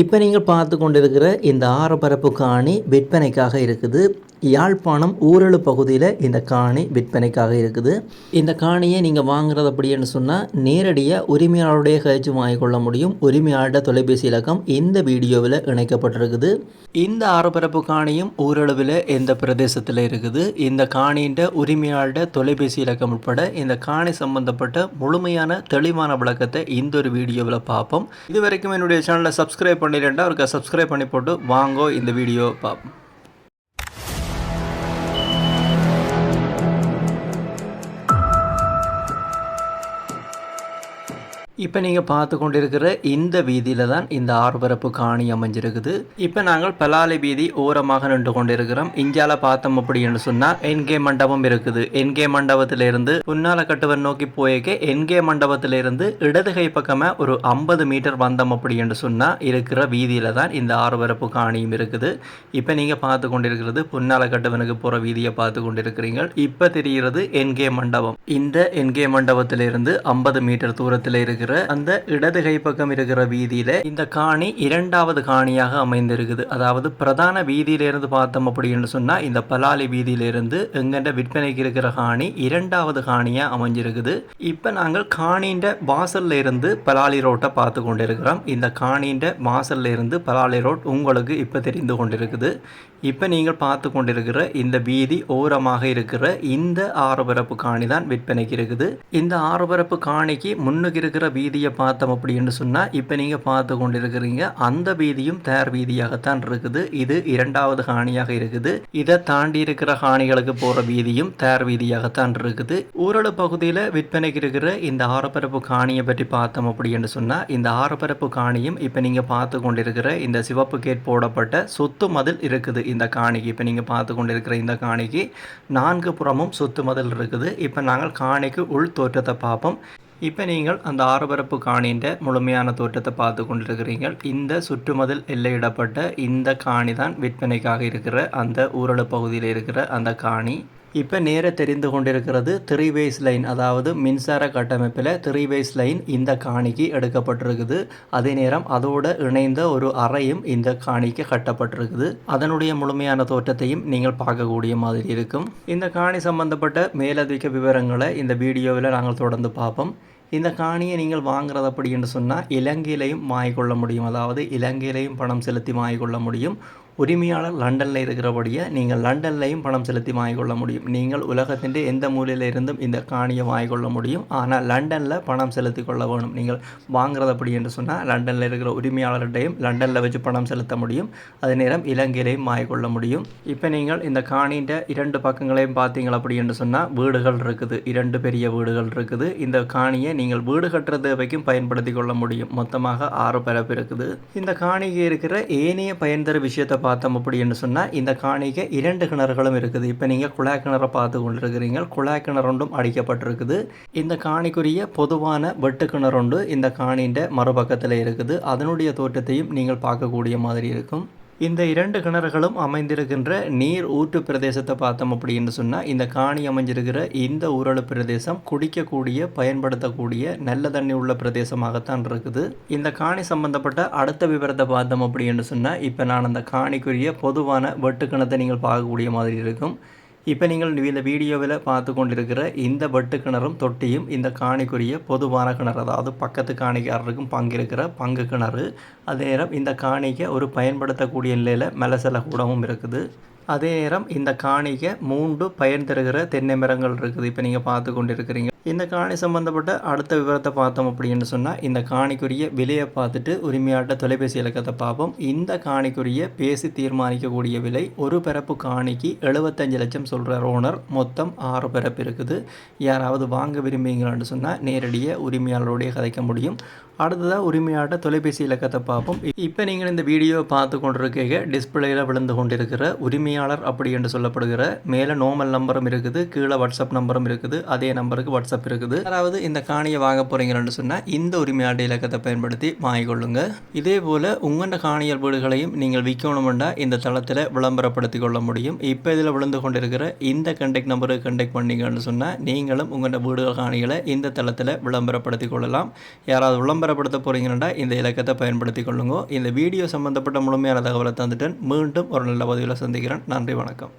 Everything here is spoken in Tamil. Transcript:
இப்போ நீங்கள் பார்த்து கொண்டிருக்கிற இந்த ஆரப்பரப்பு காணி விற்பனைக்காக இருக்குது. யாழ்ப்பாணம் ஊரலு பகுதியில் இந்த காணி விற்பனைக்காக இருக்குது. இந்த காணியை நீங்கள் வாங்குறது அப்படின்னு சொன்னால் நேரடியாக உரிமையாளருடைய கழிச்சு வாங்கிக்கொள்ள முடியும். உரிமையாளர்கிட்ட தொலைபேசி இலக்கம் இந்த வீடியோவில் இணைக்கப்பட்டிருக்குது. இந்த ஆறுபரப்பு காணியும் ஊரளவில் எந்த பிரதேசத்தில் இருக்குது. இந்த காணியின் உரிமையாளர்கிட்ட தொலைபேசி இலக்கம் உட்பட இந்த காணி சம்பந்தப்பட்ட முழுமையான தெளிவான விளக்கத்தை இந்த ஒரு வீடியோவில் பார்ப்போம். இது வரைக்கும் என்னுடைய சேனலை சப்ஸ்கிரைப் பண்ணிடுறேன்டா அவருக்கு சப்ஸ்கிரைப் பண்ணி போட்டு வாங்கோ இந்த வீடியோ பார்ப்போம். இப்போ நீங்கள் பார்த்து கொண்டிருக்கிற இந்த வீதியில் தான் இந்த ஆறுபரப்பு காணி அமைஞ்சிருக்குது. இப்போ நாங்கள் பலாலி வீதி ஓரமாக நின்று கொண்டிருக்கிறோம். இந்தியாவில் பார்த்தோம் அப்படின்னு சொன்னால் என்கே மண்டபம் இருக்குது. என்கே மண்டபத்திலிருந்து புன்னால கட்டுவன் நோக்கி போயிருக்க என்கே மண்டபத்திலிருந்து இடது கை பக்கமாக ஒரு ஐம்பது மீட்டர் வந்தோம் அப்படின்னு சொன்னால் இருக்கிற வீதியில் தான் இந்த ஆறுபரப்பு காணியும் இருக்குது. இப்போ நீங்கள் பார்த்து கொண்டிருக்கிறது புன்னால கட்டுவனுக்கு போகிற வீதியை பார்த்து கொண்டிருக்கிறீங்க இப்போ தெரிகிறது என்கே மண்டபம். இந்த என்கே மண்டபத்திலிருந்து ஐம்பது மீட்டர் தூரத்தில் இருக்கிற அந்த இடது கை பக்கம் இருக்கிற வீதியில இந்த காணி இரண்டாவது காணியாக அமைந்திருக்குது. அதாவது பிரதான வீதியிலிருந்து பார்த்தோம் அப்படின்னு சொன்னா இந்த பலாலி வீதியிலிருந்து எங்கண்ட விற்பனைக்கு இருக்கிற காணி இரண்டாவது காணியா அமைஞ்சிருக்குது. இப்ப நாங்கள் காணின்ற வாசல்ல இருந்து பலாலி ரோட்டை பார்த்து கொண்டிருக்கிறோம். இந்த காணின்ற வாசல்ல இருந்து பலாலி ரோட் உங்களுக்கு இப்ப தெரிந்து கொண்டிருக்குது. இப்போ நீங்கள் பார்த்து கொண்டிருக்கிற இந்த வீதி ஓரமாக இருக்கிற இந்த ஆறுபரப்பு காணி தான் விற்பனைக்கு இருக்குது. இந்த ஆறுபரப்பு காணிக்கு முன்னுக்கு இருக்கிற வீதியை பார்த்தோம் அப்படின்னு சொன்னால் இப்போ நீங்கள் பார்த்து கொண்டிருக்கிறீங்க அந்த வீதியும் தேர் வீதியாகத்தான் இருக்குது. இது இரண்டாவது காணியாக இருக்குது. இதை தாண்டி இருக்கிற காணிகளுக்கு போகிற வீதியும் தேர் வீதியாகத்தான் இருக்குது. ஊரடு பகுதியில் விற்பனைக்கு இருக்கிற இந்த ஆரப்பரப்பு காணியை பற்றி பார்த்தோம் அப்படின்னு சொன்னால் இந்த ஆரப்பரப்பு காணியும் இப்போ நீங்கள் பார்த்து கொண்டிருக்கிற இந்த சிவப்பு கேட் போடப்பட்ட சொத்து மதில் இருக்குது. இந்த காணிக்கு இப்போ நீங்கள் பார்த்து கொண்டிருக்கிற இந்த காணிக்கு நான்கு புறமும் சொத்து மதில் இருக்குது. இப்போ நாங்கள் காணிக்கு உள் தோற்றத்தை பார்ப்போம். இப்போ நீங்கள் அந்த ஆறுபரப்பு காணின்ற முழுமையான தோற்றத்தை பார்த்து கொண்டிருக்கிறீர்கள். இந்த சுற்றுமதில் எல்லையிடப்பட்ட இந்த காணி தான் விற்பனைக்காக இருக்கிற அந்த ஊரல பகுதியில் இருக்கிற அந்த காணி. இப்போ நேர தெரிந்து கொண்டிருக்கிறது த்ரீ வேஸ் லைன் அதாவது மின்சார கட்டமைப்பில் த்ரீ வேஸ் லைன் இந்த காணிக்கு எடுக்கப்பட்டிருக்குது. அதே நேரம் அதோடு இணைந்த ஒரு அறையும் இந்த காணிக்கு கட்டப்பட்டிருக்குது. அதனுடைய முழுமையான தோற்றத்தையும் நீங்கள் பார்க்கக்கூடிய மாதிரி இருக்கும். இந்த காணி சம்பந்தப்பட்ட மேலதிக விவரங்களை இந்த வீடியோவில் நாங்கள் தொடர்ந்து பார்ப்போம். இந்த காணியை நீங்கள் வாங்குறது அப்படின்னு சொன்னால் இலங்கையிலையும் வாங்கிக்கொள்ள முடியும். அதாவது இலங்கையிலையும் பணம் செலுத்தி வாங்கிக்கொள்ள முடியும். உரிமையாளர் லண்டனில் இருக்கிறபடியே நீங்கள் லண்டன்லையும் பணம் செலுத்தி வாங்கிக்கொள்ள முடியும். நீங்கள் உலகத்தின் எந்த மூலையில் இருந்தும் இந்த காணியை வாங்கிக்கொள்ள முடியும். ஆனால் லண்டனில் பணம் செலுத்தி கொள்ள வேணும். நீங்கள் வாங்குறது அப்படி என்று சொன்னால் லண்டனில் இருக்கிற உரிமையாளர்கிட்டையும் லண்டனில் வச்சு பணம் செலுத்த முடியும். அதே நேரம் இலங்கையிலையும் வாங்கிக்கொள்ள முடியும். இப்போ நீங்கள் இந்த காணின்ற இரண்டு பக்கங்களையும் பார்த்தீங்கள் அப்படி என்று சொன்னால் வீடுகள் இருக்குது. இரண்டு பெரிய வீடுகள் இருக்குது. இந்த காணியை நீங்கள் வீடு கட்டுற தேவைக்கும் பயன்படுத்தி கொள்ள முடியும். மொத்தமாக ஆறு பரப்பு இருக்குது. இந்த காணிக்கு இருக்கிற ஏனைய பயன்தர விஷயத்தை பார்த்தோம் அப்படின்னு சொன்னால் இந்த காணிக்கை இரண்டு கிணறுகளும் இருக்குது. இப்போ நீங்கள் குழாய் கிணறை பார்த்து கொண்டிருக்கிறீங்க. குழாய் கிணறுண்டும் அடிக்கப்பட்டிருக்குது. இந்த காணிக்குரிய பொதுவான வெட்டு கிணறு இந்த காணின்ற மறுபக்கத்தில் இருக்குது. அதனுடைய தோற்றத்தையும் நீங்கள் பார்க்கக்கூடிய மாதிரி இருக்கும். இந்த இரண்டு கிணறுகளும் அமைந்திருக்கின்ற நீர் ஊற்று பிரதேசத்தை பார்த்தோம் அப்படின்னு சொன்னால் இந்த காணி அமைஞ்சிருக்கிற இந்த ஊரடு பிரதேசம் குடிக்கக்கூடிய பயன்படுத்தக்கூடிய நல்ல தண்ணி உள்ள பிரதேசமாகத்தான் இருக்குது. இந்த காணி சம்பந்தப்பட்ட அடுத்த விவரத்தை பார்த்தோம் அப்படின்னு சொன்னால் இப்போ நான் அந்த காணிக்குரிய பொதுவான வெட்டுக்கிணத்தை நீங்கள் பார்க்கக்கூடிய மாதிரி இருக்கும். இப்போ நீங்கள் இந்த வீடியோவில் பார்த்து கொண்டிருக்கிற இந்த வெட்டு கிணறும் தொட்டியும் இந்த காணிக்குரிய பொதுவான கிணறு அதாவது பக்கத்து காணிக்காரருக்கும் பங்கு இருக்கிற பங்கு கிணறு. அதே நேரம் இந்த காணிக்கை ஒரு பயன்படுத்தக்கூடிய நிலையில் மெலசல கூடவும் இருக்குது. அதே நேரம் இந்த காணிக்கை மூன்று பயன் தருகிற தென்னை மரங்கள் இருக்குது. இப்போ நீங்கள் பார்த்து கொண்டிருக்கிறீங்க. இந்த காணி சம்பந்தப்பட்ட அடுத்த விவரத்தை பார்த்தோம் அப்படின்னு சொன்னால் இந்த காணிக்குரிய விலையை பார்த்துட்டு உரிமையாட்ட தொலைபேசி இலக்கத்தை பார்ப்போம். இந்த காணிக்குரிய பேசி தீர்மானிக்கக்கூடிய விலை ஒரு பிறப்பு காணிக்கு எழுபத்தஞ்சு லட்சம் சொல்கிற ஓனர். மொத்தம் ஆறு பிறப்பு இருக்குது. யாராவது வாங்க விரும்புகிறீங்களான்னு சொன்னால் நேரடியாக உரிமையாளருடைய கதைக்க முடியும். அடுத்ததாக உரிமையாட்ட தொலைபேசி இலக்கத்தை பார்ப்போம். இப்போ நீங்கள் இந்த வீடியோவை பார்த்து கொண்டிருக்கீங்க. டிஸ்பிளேயில் விழுந்து கொண்டிருக்கிற உரிமையாளர் அப்படி என்று சொல்லப்படுகிற மேலே நோமல் நம்பரும் இருக்குது கீழே வாட்ஸ்அப் நம்பரும் இருக்குது. அதே நம்பருக்கு வாட்ஸ்அப் வாட்ஸ்அப் இருக்குது அதாவது இந்த காணியை வாங்க போகிறீங்கன்னு சொன்னால் இந்த உரிமையாட்டு இலக்கத்தை பயன்படுத்தி வாங்கிக்கொள்ளுங்க இதே போல் உங்களோட காணியல் வீடுகளையும் நீங்கள் விற்கணுமெண்டா இந்த தளத்தில் விளம்பரப்படுத்தி கொள்ள முடியும். இப்போ இதில் விழுந்து கொண்டிருக்கிற இந்த கண்டெக்ட் நம்பருக்கு கண்டெக்ட் பண்ணீங்கன்னு சொன்னால் நீங்களும் உங்களோட வீடுகள் காணிகளை இந்த தளத்தில் விளம்பரப்படுத்தி கொள்ளலாம். யாராவது விளம்பரப்படுத்த போகிறீங்கன்னா இந்த இலக்கத்தை பயன்படுத்தி கொள்ளுங்க. இந்த வீடியோ சம்பந்தப்பட்ட முழுமையான தகவலை தந்துட்டேன். மீண்டும் ஒரு நல்ல பதிவில் சந்திக்கிறேன். நன்றி வணக்கம்.